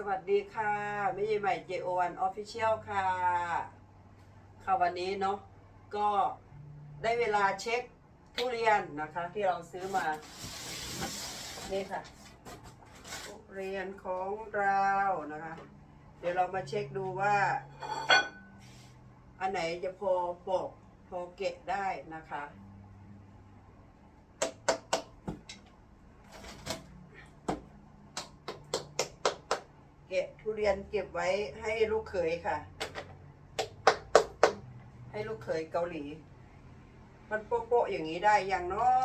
สวัสดีค่ะไม่ใช่ใหม่ JO1 Official ค่ะ ค่ะวันนี้เนาะก็ได้เวลาเช็คทุเรียนนะคะ ที่เราซื้อมา นี่ค่ะ ทุเรียนของเรานะคะ เดี๋ยวเรามาเช็คดูว่า อันไหนจะพอปกพอเกะได้นะคะ ก็บทุเรียนเก็บไว้ให้ลูกเขยค่ะ ให้ลูกเขยเกาหลี มันโป๊ะๆอย่างนี้ได้ยังเนาะ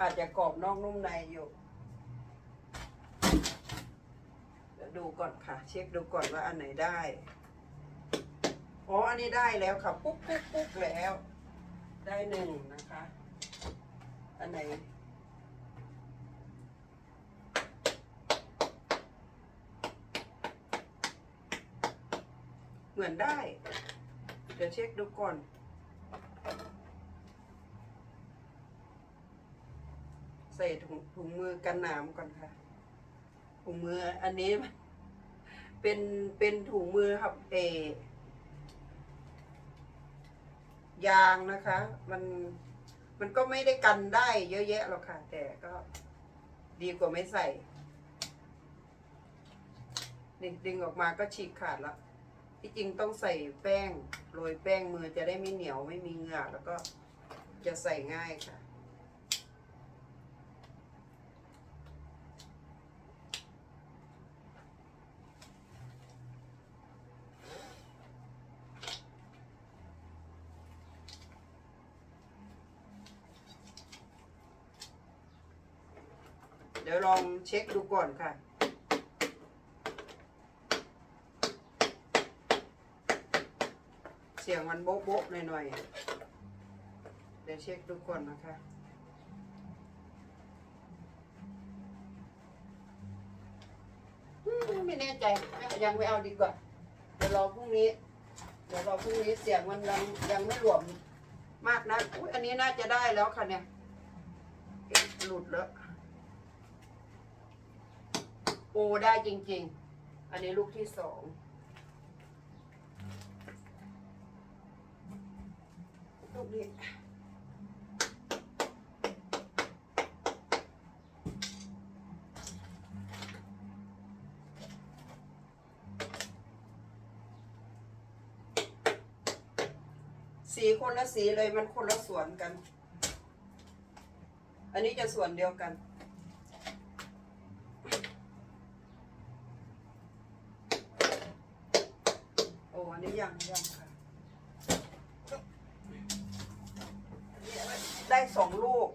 อาจจะกรอบนอกนุ่มในอยู่เดี๋ยวดูก่อนค่ะ เช็คดูก่อนว่าอันไหนได้อ๋ออันนี้ได้แล้วค่ะ ปุ๊บปุ๊บปุ๊บแล้ว ได้หนึ่งนะคะ อันไหน เหมือนได้ เดี๋ยวเช็คดูก่อน ใส่ถุงถุงมือกันหนามก่อนค่ะ ถุงมืออันนี้ เป็นเป็นถุงมือครับเอยางนะคะ มันมันก็ไม่ได้กันได้เยอะแยะหรอกค่ะ แต่ก็ดีกว่าไม่ใส่ ดึงออกมาก็ฉีกขาดแล้ว ที่จริงต้องใส่แป้งโรยแป้งมือจะได้ไม่เหนียวไม่มีเหงื่อแล้วก็จะใส่ง่ายค่ะ เดี๋ยวลองเช็คดูก่อนค่ะ เสียงมันโบ๊ะโบ๊ะหน่อยๆ เดี๋ยวเช็คดูก่อนนะคะ ไม่แน่ใจยังไม่เอาดีกว่า เดี๋ยวรอพรุ่งนี้ เดี๋ยวรอพรุ่งนี้เสียงมันยังยังไม่หลวมมากนะอุ้ยอันนี้น่าจะได้แล้วค่ะเนี่ย หลุดแล้ว โอ้ได้จริง ๆ อันนี้ลูกที่สอง กนี้สีคนละสีเลยมันคนละสวนกัน อันนี้จะสวนเดียวกัน โอ้อันนี้ยังยังค่ะอันนี้ ได้สองลูก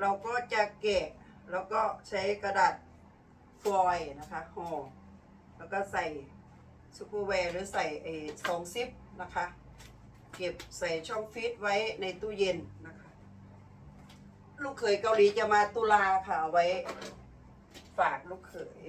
เราก็จะแกะแล้วก็ใช้กระดาษฟอยล์นะคะห่อแล้วก็ใส่ซูเปอร์แวร์หรือใส่ไอ้สองซิปนะคะ เก็บใส่ช่องฟรีซไว้ในตู้เย็นนะคะ ลูกเขยเกาหลีจะมาตุลาค่ะเอาไว้ฝากลูกเขย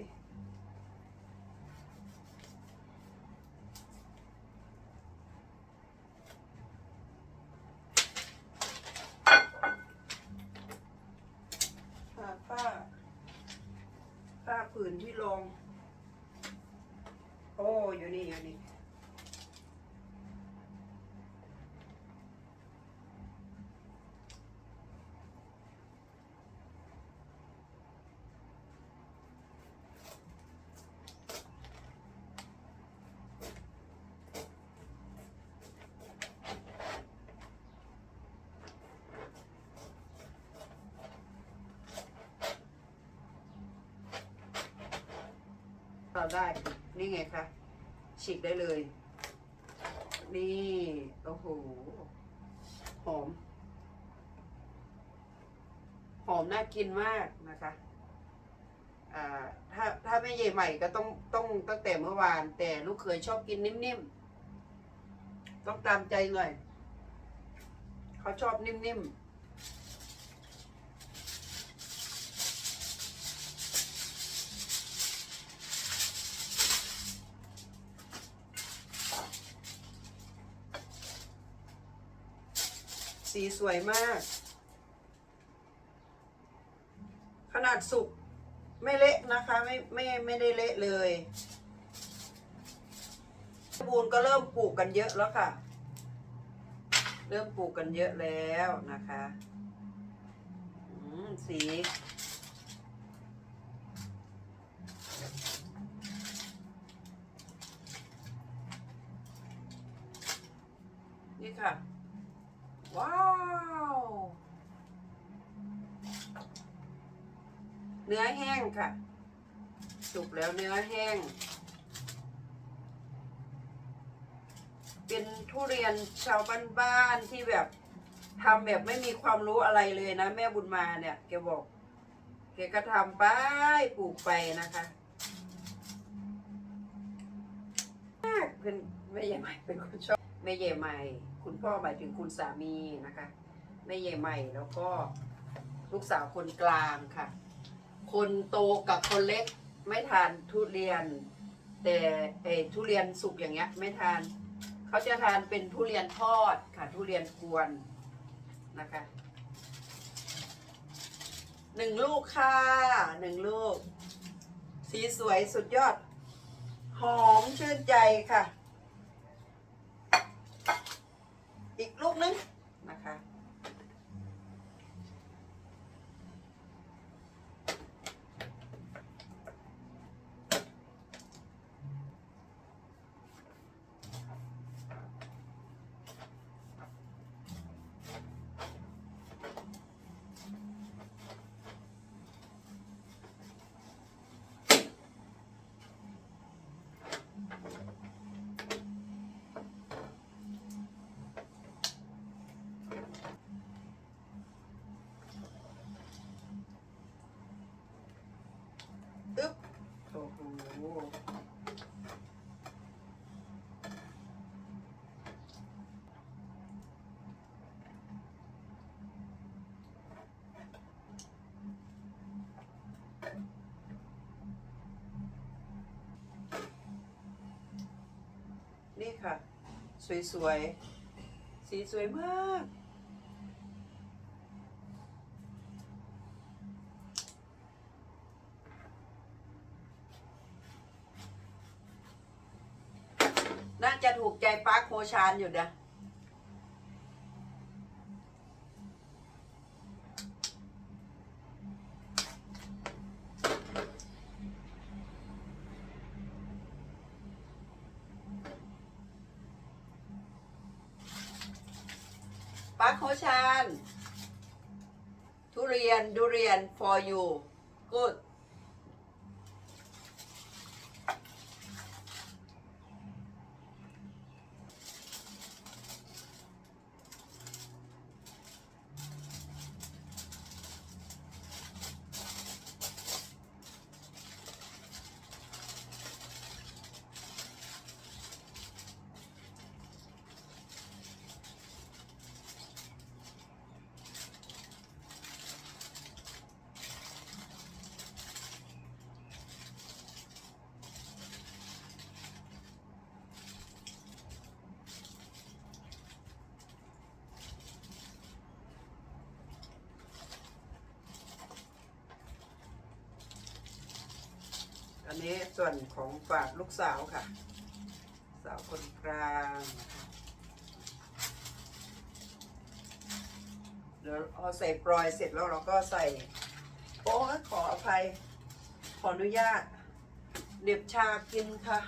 long. เราได้ นี่ไงคะฉีกได้เลย นี่ โอ้โห หอม หอมน่ากินมากนะคะอ่าถ้าถ้าไม่ใหญ่ใหม่ก็ต้องต้องตั้งแต่เมื่อวาน แต่ลูกเคยชอบกินนิ่มๆ ต้องตามใจหน่อย เขาชอบนิ่มๆ สีสวยมาก ขนาดสุกไม่เละนะคะ ไม่ไม่ไม่ได้เละเลยบูนก็เริ่มปลูกกันเยอะแล้วค่ะ เริ่มปลูกกันเยอะแล้วนะคะสี นี่ค่ะ ว้าว เนื้อแห้งค่ะ สุกแล้วเนื้อแห้ง เป็นทุเรียนชาวบ้านๆที่แบบทำแบบไม่มีความรู้อะไรเลยนะ แม่บุญมาเนี่ยแกบอกแกก็ทำไปปลูกไปนะคะเป็นแม่ใหญ่ใหม่เป็นคนชอบแม่ใหญ่ใหม่ คุณพ่อหมายถึงคุณสามีนะคะแม่ใหญ่ใหม่แล้วก็ลูกสาวคนกลางค่ะ คนโตกับคนเล็กไม่ทานทุเรียน แต่เออทุเรียนสุกอย่างเงี้ย ไม่ทาน เขาจะทานเป็นทุเรียนทอดค่ะทุเรียนกวนนะคะหนึ่งลูกค่ะหนึ่งลูก สีสวยสุดยอด หอมชื่นใจค่ะ อีกลูกนึงนะคะ อึ๊บโอ้โหนี่ค่ะ สวยๆ สีสวยมาก น่าจะถูกใจปาร์คโฮ ชานอยู่นะปาร์คโฮชาน ทุเรียนดุเรียน for you good นี้ส่วนของฝากลูกสาวค่ะ สาวคนกลางเดี๋ยวเอาใส่ปลอยเสร็จแล้วเราก็ใส่โอ้ขออภัย ขออนุญาตเน็บชากินค่ะ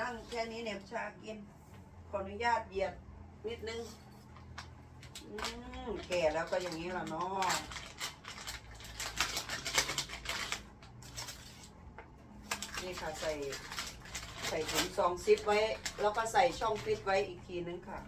นั่งแค่นี้เน็บชากิน ขออนุญาตเหยียดนิดนึง อืมแก่แล้วก็อย่างนี้ละเนาะ นี่ค่ะใส่ใส่ถุงซองซิปไว้ แล้วก็ใส่ช่องฟิตไว้อีกทีนึงค่ะ